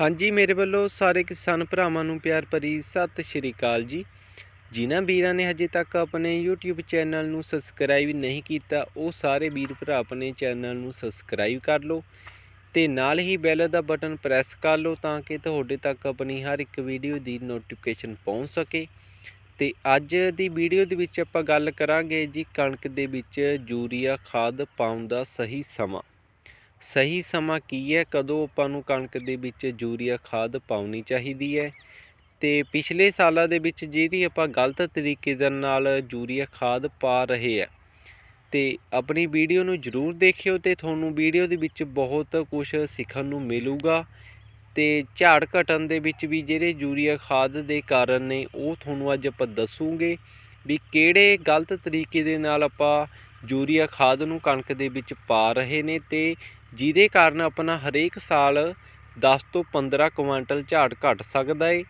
ਹਾਂਜੀ, ਮੇਰੇ ਵੱਲੋਂ ਸਾਰੇ ਕਿਸਾਨ ਭਰਾਵਾਂ ਨੂੰ ਪਿਆਰ ਭਰੀ ਸਤਿ ਸ਼੍ਰੀ ਅਕਾਲ ਜੀ। ਜਿਨ੍ਹਾਂ ਵੀਰਾਂ ਨੇ ਹਜੇ ਤੱਕ ਆਪਣੇ YouTube ਚੈਨਲ ਨੂੰ ਸਬਸਕ੍ਰਾਈਬ ਨਹੀਂ ਕੀਤਾ, ਉਹ ਸਾਰੇ ਵੀਰ ਭਰਾ ਆਪਣੇ ਚੈਨਲ ਨੂੰ ਸਬਸਕ੍ਰਾਈਬ ਕਰ ਲਓ ਤੇ ਨਾਲ ਹੀ ਬੈਲ ਦਾ ਬਟਨ ਪ੍ਰੈਸ ਕਰ ਲਓ ਤਾਂ ਕਿ ਤੁਹਾਡੇ ਤੱਕ ਆਪਣੀ ਹਰ ਇੱਕ ਵੀਡੀਓ ਦੀ ਨੋਟੀਫਿਕੇਸ਼ਨ ਪਹੁੰਚ ਸਕੇ। ਤੇ ਅੱਜ ਦੀ ਵੀਡੀਓ ਦੇ ਵਿੱਚ ਆਪਾਂ ਗੱਲ ਕਰਾਂਗੇ ਜੀ ਕਣਕ ਦੇ ਵਿੱਚ ਯੂਰੀਆ ਖਾਦ ਪਾਉਣ ਦਾ ਸਹੀ ਸਮਾਂ। ਸਹੀ ਸਮਾਂ ਕੀ ਹੈ? ਕਦੋਂ ਆਪਾਂ ਨੂੰ ਕਣਕ ਦੇ ਵਿੱਚ ਯੂਰੀਆ, ਖਾਦ ਪਾਉਣੀ ਚਾਹੀਦੀ ਹੈ? ਤੇ ਪਿਛਲੇ ਸਾਲਾਂ ਦੇ ਵਿੱਚ ਜਿਹੜੀ ਆਪਾਂ ਗਲਤ ਤਰੀਕੇ ਦੇ ਨਾਲ ਯੂਰੀਆ, ਖਾਦ ਪਾ ਰਹੇ ਆ, ਤੇ ਆਪਣੀ ਵੀਡੀਓ ਨੂੰ ਜਰੂਰ ਦੇਖਿਓ ਤੇ ਤੁਹਾਨੂੰ ਵੀਡੀਓ ਦੇ ਵਿੱਚ ਬਹੁਤ ਕੁਝ ਸਿੱਖਣ ਨੂੰ ਮਿਲੂਗਾ। ਤੇ ਝਾੜ ਘਟਣ ਦੇ ਵਿੱਚ ਵੀ ਜਿਹੜੇ ਯੂਰੀਆ, ਖਾਦ ਦੇ ਕਾਰਨ ਨੇ, ਉਹ ਤੁਹਾਨੂੰ ਅੱਜ ਆਪਾਂ ਦੱਸੂਗੇ ਵੀ ਕਿਹੜੇ ਗਲਤ ਤਰੀਕੇ ਦੇ ਨਾਲ ਆਪਾਂ ਯੂਰੀਆ, ਖਾਦ ਨੂੰ ਕਣਕ ਦੇ ਵਿੱਚ ਪਾ ਰਹੇ ਨੇ ਤੇ ਜਿਹਦੇ ਕਾਰਨ ਆਪਣਾ ਹਰੇਕ ਸਾਲ 10 ਤੋਂ 15 ਕੁਆਂਟਲ ਝਾੜ ਘਟ ਸਕਦਾ ਹੈ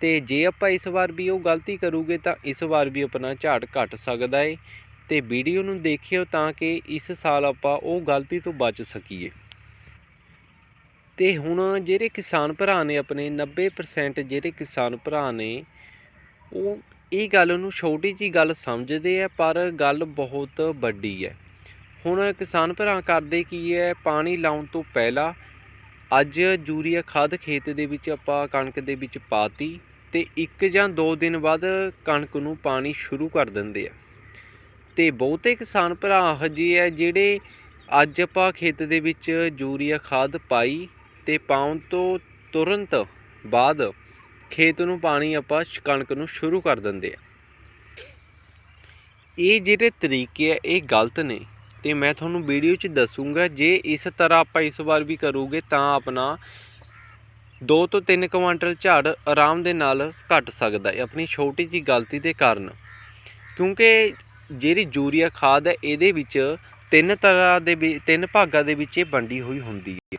ਤੇ ਜੇ ਆਪਾਂ ਇਸ ਵਾਰ ਵੀ ਉਹ ਗਲਤੀ ਕਰੂਗੇ ਤਾਂ ਇਸ ਵਾਰ ਵੀ ਆਪਣਾ ਝਾੜ ਘਟ ਸਕਦਾ ਹੈ ਤੇ ਵੀਡੀਓ ਨੂੰ ਦੇਖਿਓ ਤਾਂ ਕਿ ਇਸ ਸਾਲ ਆਪਾਂ ਉਹ ਗਲਤੀ ਤੋਂ ਬਚ ਸਕੀਏ। ਤੇ ਹੁਣ ਜਿਹੜੇ ਕਿਸਾਨ ਭਰਾ ਨੇ ਆਪਣੇ 90% ਜਿਹੜੇ ਕਿਸਾਨ ਭਰਾ ਨੇ, ਉਹ ਇਹ ਗੱਲ ਨੂੰ ਛੋਟੀ ਜੀ ਗੱਲ ਸਮਝਦੇ ਆ, ਪਰ ਗੱਲ ਬਹੁਤ ਵੱਡੀ ਹੈ। ਹੁਣ ਕਿਸਾਨ ਭਰਾ ਕਰਦੇ ਕੀ ਹੈ? ਪਾਣੀ ਲਾਉਣ ਤੋਂ ਪਹਿਲਾਂ ਅੱਜ ਯੂਰੀਆ ਖਾਦ ਖੇਤ ਦੇ ਵਿੱਚ ਆਪਾਂ ਕਣਕ ਦੇ ਵਿੱਚ ਪਾਤੀ ਤੇ ਇੱਕ ਜਾਂ ਦੋ ਦਿਨ ਬਾਅਦ ਕਣਕ ਨੂੰ ਪਾਣੀ ਸ਼ੁਰੂ ਕਰ ਦਿੰਦੇ ਆ। ਤੇ ਬਹੁਤੇ ਕਿਸਾਨ ਭਰਾ ਹਜੇ ਹੈ ਜਿਹੜੇ ਅੱਜ ਆਪਾਂ ਖੇਤ ਦੇ ਵਿੱਚ ਯੂਰੀਆ ਖਾਦ ਪਾਈ ਤੇ ਪਾਉਣ ਤੋਂ ਤੁਰੰਤ ਬਾਅਦ ਖੇਤ ਨੂੰ ਪਾਣੀ ਆਪਾਂ ਕਣਕ ਨੂੰ ਸ਼ੁਰੂ ਕਰ ਦਿੰਦੇ ਆ। ਇਹ ਜਿਹੜੇ ਤਰੀਕੇ ਆ, ਇਹ ਗਲਤ ਨੇ। ਤੇ ਮੈਂ ਤੁਹਾਨੂੰ ਵੀਡੀਓ 'ਚ ਦੱਸੂਗਾ, ਜੇ ਇਸ ਤਰ੍ਹਾਂ ਆਪਾਂ ਇਸ ਵਾਰ ਵੀ ਕਰੋਗੇ ਤਾਂ ਆਪਣਾ 2 ਤੋਂ 3 ਕੁਆਂਟਲ ਝਾੜ ਆਰਾਮ ਦੇ ਨਾਲ ਘਟ ਸਕਦਾ ਹੈ, ਆਪਣੀ ਛੋਟੀ ਜੀ ਗਲਤੀ ਦੇ ਕਾਰਨ। ਕਿਉਂਕਿ ਜਿਹੜੀ ਯੂਰੀਆ ਖਾਦ ਹੈ, ਇਹਦੇ ਵਿੱਚ ਤਿੰਨ ਤਰ੍ਹਾਂ ਦੇ ਵੀ, ਤਿੰਨ ਭਾਗਾਂ ਦੇ ਵਿੱਚ ਇਹ ਵੰਡੀ ਹੋਈ ਹੁੰਦੀ ਹੈ।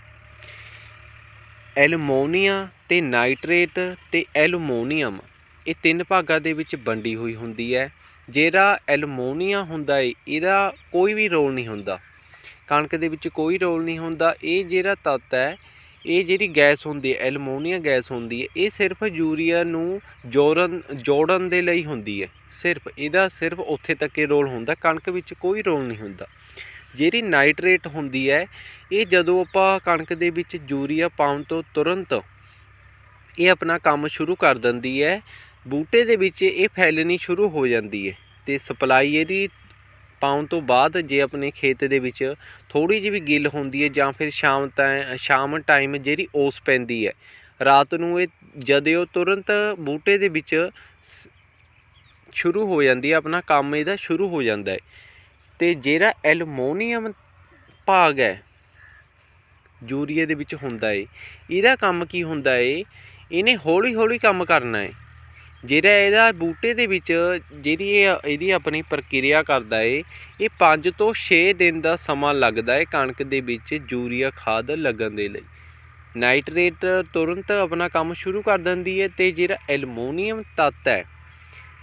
ਐਲੂਮੋਨੀਆ ਤੇ ਨਾਈਟ੍ਰੇਟ ਤੇ ਐਲੂਮੋਨੀਅਮ। ਇਹ ਤਿੰਨ ਭਾਗਾਂ ਦੇ ਵਿੱਚ ਵੰਡੀ ਹੋਈ ਹੁੰਦੀ ਹੈ। ਜਿਹੜਾ ਐਲੂਮੋਨੀਆ ਹੁੰਦਾ ਏ, ਇਹਦਾ ਕੋਈ ਵੀ ਰੋਲ ਨਹੀਂ ਹੁੰਦਾ। ਕਣਕ ਦੇ ਵਿੱਚ ਕੋਈ ਰੋਲ ਨਹੀਂ ਹੁੰਦਾ। ਇਹ ਜਿਹੜਾ ਤੱਤ ਹੈ, ਇਹ ਜਿਹੜੀ ਗੈਸ ਹੁੰਦੀ ਹੈ, ਐਲੂਮੋਨੀਆ ਗੈਸ ਹੁੰਦੀ ਹੈ, ਇਹ ਸਿਰਫ ਯੂਰੀਆ ਨੂੰ ਜੋੜਨ ਜੋੜਨ ਦੇ ਲਈ ਹੁੰਦੀ ਹੈ। ਸਿਰਫ, ਇਹਦਾ ਸਿਰਫ ਉੱਥੇ ਤੱਕ ਹੀ ਰੋਲ ਹੁੰਦਾ, ਕਣਕ ਵਿੱਚ ਕੋਈ ਰੋਲ ਨਹੀਂ ਹੁੰਦਾ। ਜਿਹੜੀ ਨਾਈਟ੍ਰੇਟ ਹੁੰਦੀ ਹੈ, ਇਹ ਜਦੋਂ ਆਪਾਂ ਕਣਕ ਦੇ ਵਿੱਚ ਯੂਰੀਆ ਪਾਉਣ ਤੋਂ ਤੁਰੰਤ ਇਹ ਆਪਣਾ ਕੰਮ ਸ਼ੁਰੂ ਕਰ ਦਿੰਦੀ ਹੈ ਬੂਟੇ ਦੇ ਵਿੱਚ ਇਹ ਫੈਲਣੀ ਸ਼ੁਰੂ ਹੋ ਜਾਂਦੀ ਹੈ ਤੇ ਸਪਲਾਈ ਇਹਦੀ ਪਾਉਣ ਤੋਂ ਬਾਅਦ ਜੇ ਆਪਣੇ ਖੇਤ ਦੇ ਵਿੱਚ ਥੋੜੀ ਜਿਹੀ ਵੀ ਗਿੱਲ ਹੁੰਦੀ ਹੈ ਜਾਂ ਫਿਰ ਸ਼ਾਮ ਤਾਂ, ਸ਼ਾਮ ਟਾਈਮ ਜਿਹੜੀ ਓਸ ਪੈਂਦੀ ਹੈ, ਰਾਤ ਨੂੰ ਇਹ ਜਦੋਂ ਉਹ ਤੁਰੰਤ ਬੂਟੇ ਦੇ ਵਿੱਚ ਸ- ਸ਼ੁਰੂ ਹੋ ਜਾਂਦੀ ਹੈ, ਆਪਣਾ ਕੰਮ ਇਹਦਾ ਸ਼ੁਰੂ ਹੋ ਜਾਂਦਾ ਹੈ। ਤੇ ਜਿਹੜਾ ਐਲੂਮੋਨੀਅਮ ਭਾਗ ਹੈ, ਯੂਰੀਏ ਦੇ ਵਿੱਚ ਹੁੰਦਾ ਏ ਇਹਦਾ ਕੰਮ ਕੀ ਹੁੰਦਾ ਏ ਇਹਨੇ ਹੌਲੀ ਹੌਲੀ ਕੰਮ ਕਰਨਾ ਏ ਜਿਹੜਾ ਇਹਦਾ ਬੂਟੇ ਦੇ ਵਿੱਚ ਜਿਹੜੀ ਇਹ ਇਹਦੀ ਆਪਣੀ ਪ੍ਰਕਿਰਿਆ ਕਰਦਾ ਏ, ਇਹ 5 ਤੋਂ 6 ਦਿਨ ਦਾ ਸਮਾਂ ਲੱਗਦਾ ਏ ਕਣਕ ਦੇ ਵਿੱਚ ਯੂਰੀਆ ਖਾਦ ਲੱਗਣ ਦੇ ਲਈ। ਨਾਈਟ੍ਰੇਟ ਤੁਰੰਤ ਆਪਣਾ ਕੰਮ ਸ਼ੁਰੂ ਕਰ ਦਿੰਦੀ ਹੈ ਤੇ ਜਿਹੜਾ ਐਲੂਮੀਨੀਅਮ ਤੱਤ ਹੈ,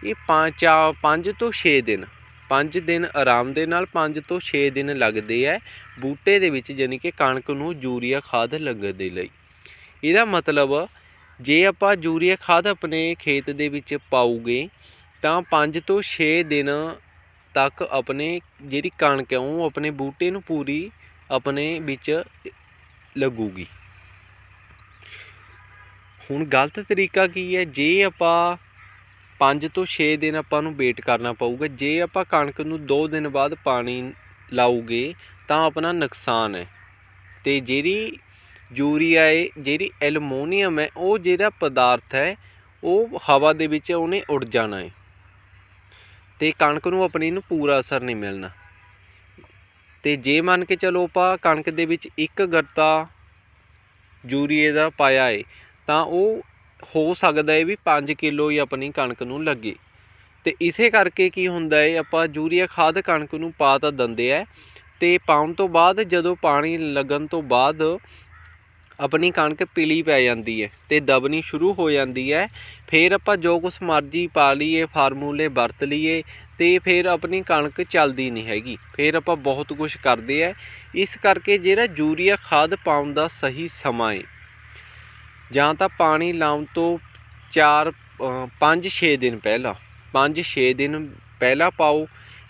ਇਹ 5 5 ਤੋਂ 6 ਦਿਨ 5 ਦਿਨ ਆਰਾਮ ਦੇ ਨਾਲ 5 ਤੋਂ 6 ਦਿਨ ਲੱਗਦੇ ਹੈ ਬੂਟੇ ਦੇ ਵਿੱਚ ਯਾਨੀ ਕਿ ਕਣਕ ਨੂੰ ਯੂਰੀਆ ਖਾਦ ਲੱਗਣ ਦੇ ਲਈ। ਇਹਦਾ ਮਤਲਬ ਜੇ ਆਪਾਂ ਯੂਰੀਆ ਖਾਦ ਆਪਣੇ ਖੇਤ ਦੇ ਵਿੱਚ ਪਾਉਗੇ ਤਾਂ 5 ਤੋਂ 6 ਦਿਨ ਤੱਕ ਆਪਣੇ ਜਿਹੜੀ ਕਣਕ ਹੈ ਉਹ ਆਪਣੇ ਬੂਟੇ ਨੂੰ ਪੂਰੀ ਆਪਣੇ ਵਿੱਚ ਲੱਗੂਗੀ। ਹੁਣ ਗਲਤ ਤਰੀਕਾ ਕੀ ਹੈ? ਜੇ ਆਪਾਂ 5 ਤੋਂ 6 ਦਿਨ ਆਪਾਂ ਨੂੰ ਵੇਟ ਕਰਨਾ ਪਊਗਾ, ਜੇ ਆਪਾਂ ਕਣਕ ਨੂੰ 2 ਦਿਨ ਬਾਅਦ ਪਾਣੀ ਲਾਉਗੇ ਤਾਂ ਆਪਣਾ ਨੁਕਸਾਨ ਹੈ। ਤੇ ਜਿਹੜੀ ਯੂਰੀਆ ਹੈ, ਜਿਹੜੀ ਐਲੂਮੀਨੀਅਮ ਹੈ, ਉਹ ਜਿਹੜਾ ਪਦਾਰਥ ਹੈ, ਉਹ ਹਵਾ ਦੇ ਵਿੱਚ ਉਹਨੇ ਉੱਡ ਜਾਣਾ ਹੈ। ਤੇ ਕਣਕ ਨੂੰ ਆਪਣੀ ਨੂੰ ਪੂਰਾ ਅਸਰ ਨਹੀਂ ਮਿਲਣਾ। ਤੇ ਜੇ ਮੰਨ ਕੇ ਚਲੋ ਆਪਾਂ ਕਣਕ ਦੇ ਵਿੱਚ ਇੱਕ ਗੱਤਾ ਯੂਰੀਏ ਦਾ ਪਾਇਆ ਹੈ, ਤਾਂ ਉਹ ਹੋ ਸਕਦਾ ਹੈ ਵੀ 5 ਕਿਲੋ ਹੀ ਆਪਣੀ ਕਣਕ ਨੂੰ ਲੱਗੇ। ਤੇ ਇਸੇ ਕਰਕੇ ਕੀ ਹੁੰਦਾ ਹੈ, ਆਪਾਂ ਯੂਰੀਆ ਖਾਦ ਕਣਕ ਨੂੰ ਪਾ ਤਾਂ ਦਿੰਦੇ ਆ ਤੇ ਪਾਉਣ ਤੋਂ ਬਾਅਦ ਜਦੋਂ ਪਾਣੀ ਲੱਗਣ ਤੋਂ ਬਾਅਦ ਆਪਣੀ ਕਣਕ ਪੀਲੀ ਪੈ ਜਾਂਦੀ ਹੈ ਤੇ ਦਬਣੀ ਸ਼ੁਰੂ ਹੋ ਜਾਂਦੀ ਹੈ ਫਿਰ ਆਪਾਂ ਜੋ ਕੁਛ ਮਰਜ਼ੀ ਪਾ ਲਈਏ, ਫਾਰਮੂਲੇ ਵਰਤ ਲਈਏ ਤੇ ਫਿਰ ਆਪਣੀ ਕਣਕ ਚੱਲਦੀ ਨਹੀਂ ਹੈਗੀ। ਫਿਰ ਆਪਾਂ ਬਹੁਤ ਕੁਝ ਕਰਦੇ ਆ ਇਸ ਕਰਕੇ ਜਿਹੜਾ ਯੂਰੀਆ ਖਾਦ ਪਾਉਣ ਦਾ ਸਹੀ ਸਮਾਂ ਹੈ ਜਾਂ ਤਾਂ ਪਾਣੀ ਲਾਉਣ ਤੋਂ 4 5-6 ਦਿਨ ਪਹਿਲਾਂ 5-6 ਦਿਨ ਪਹਿਲਾਂ ਪਾਓ।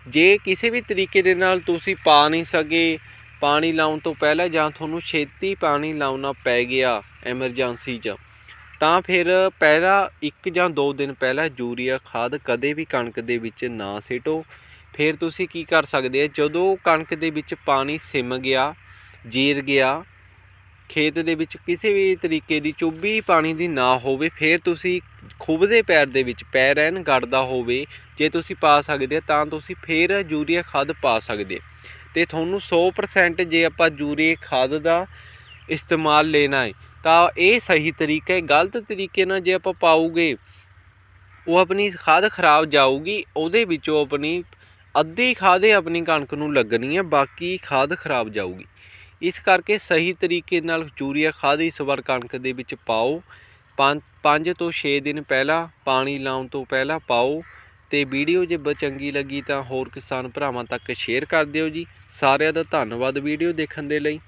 ਜੇ ਕਿਸੇ ਵੀ ਤਰੀਕੇ ਦੇ ਨਾਲ ਤੁਸੀਂ ਪਾ ਨਹੀਂ ਸਕੇ ਪਾਣੀ ਲਾਉਣ ਤੋਂ ਪਹਿਲਾਂ ਜਾਂ ਤੁਹਾਨੂੰ ਛੇਤੀ ਪਾਣੀ ਲਾਉਣਾ ਪੈ ਗਿਆ ਐਮਰਜੈਂਸੀ 'ਚ, ਤਾਂ ਫਿਰ ਪਹਿਲਾਂ ਇੱਕ ਜਾਂ ਦੋ ਦਿਨ ਪਹਿਲਾਂ ਯੂਰੀਆ ਖਾਦ ਕਦੇ ਵੀ ਕਣਕ ਦੇ ਵਿੱਚ ਨਾ ਸਿੱਟੋ। ਫਿਰ ਤੁਸੀਂ ਕੀ ਕਰ ਸਕਦੇ ਆ, ਜਦੋਂ ਕਣਕ ਦੇ ਵਿੱਚ ਪਾਣੀ ਸਿਮ ਗਿਆ, ਜੀਰ ਗਿਆ, ਖੇਤ ਦੇ ਵਿੱਚ ਕਿਸੇ ਵੀ ਤਰੀਕੇ ਦੀ ਚੁੱਭੀ ਪਾਣੀ ਦੀ ਨਾ ਹੋਵੇ, ਫਿਰ ਤੁਸੀਂ ਖੁੱਬਦੇ ਪੈਰ ਦੇ ਵਿੱਚ ਪੈਰ ਐਨ ਗੜਦਾ ਹੋਵੇ, ਜੇ ਤੁਸੀਂ ਪਾ ਸਕਦੇ ਆ ਤਾਂ ਤੁਸੀਂ ਫਿਰ ਯੂਰੀਆ ਖਾਦ ਪਾ ਸਕਦੇ ਤੇ ਤੁਹਾਨੂੰ 100% ਜੇ ਆਪਾਂ ਯੂਰੀਆ ਖਾਦ ਦਾ ਇਸਤੇਮਾਲ ਲੈਣਾ ਹੈ ਤਾਂ ਇਹ ਸਹੀ ਤਰੀਕਾ ਹੈ ਗਲਤ ਤਰੀਕੇ ਨਾਲ ਜੇ ਆਪਾਂ ਪਾਉਗੇ ਉਹ ਆਪਣੀ ਖਾਦ ਖਰਾਬ ਜਾਊਗੀ, ਉਹਦੇ ਵਿੱਚੋਂ ਆਪਣੀ ਅੱਧੀ ਖਾਦ ਹੀ ਆਪਣੀ ਕਣਕ ਨੂੰ ਲੱਗਣੀ ਹੈ ਬਾਕੀ ਖਾਦ ਖਰਾਬ ਜਾਊਗੀ। ਇਸ ਕਰਕੇ ਸਹੀ ਤਰੀਕੇ ਨਾਲ ਯੂਰੀਆ ਖਾਦ ਇਸ ਵਾਰ ਕਣਕ ਦੇ ਵਿੱਚ ਪਾਓ 5 ਤੋਂ 6 ਦਿਨ ਪਹਿਲਾਂ, ਪਾਣੀ ਲਾਉਣ ਤੋਂ ਪਹਿਲਾਂ ਪਾਓ ਤੇ ਵੀਡੀਓ ਜੇ ਬ- ਚੰਗੀ ਲੱਗੀ ਤਾਂ ਹੋਰ ਕਿਸਾਨ ਭਰਾਵਾਂ ਤੱਕ ਸ਼ੇਅਰ ਕਰ ਦਿਓ ਜੀ। ਸਾਰਿਆਂ ਦਾ ਧੰਨਵਾਦ ਵੀਡੀਓ ਦੇਖਣ ਦੇ ਲਈ।